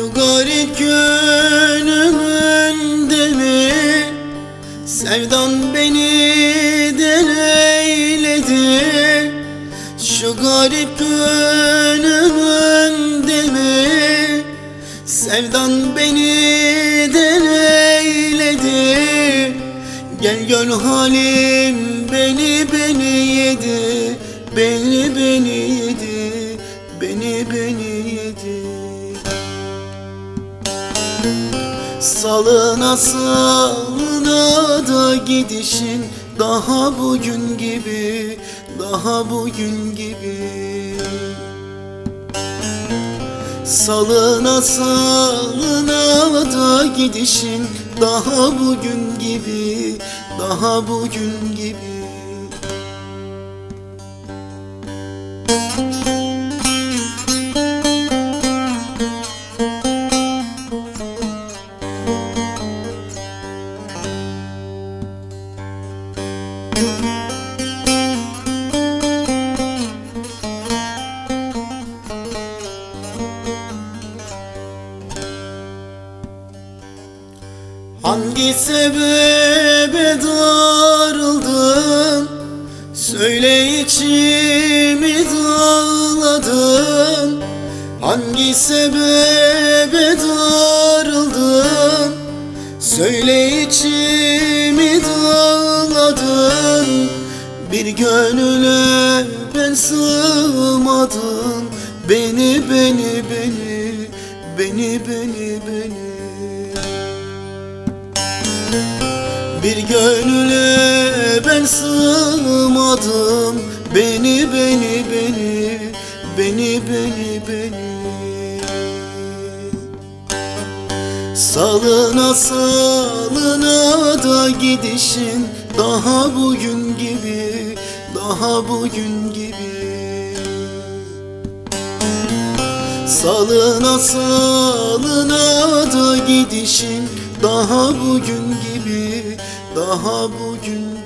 Şu garip gönlümün demi Sevdan beni deleyledi. Şu garip gönlümünde mi Sevdan beni deneyledi Gel gör halim beni beni yedi. Beni beni yedi. Beni beni yedi. Salına salına da gidişin Daha bugün gibi Daha bugün gibi. Salına salına da gidişin Daha bugün gibi Daha bugün gibi Hangi sebebe darıldın Söyle içimi dağladın. Hangi sebebe darıldın Söyle içimi dağladın. Bir gönüle ben sığmadım. Beni beni beni Beni beni beni bir gönüle ben sığmadım. Beni beni beni Beni beni beni. Salına salına da gidişin Daha bugün gibi Daha bugün gibi. Salına salına da gidişin Daha bugün gibi Daha bugün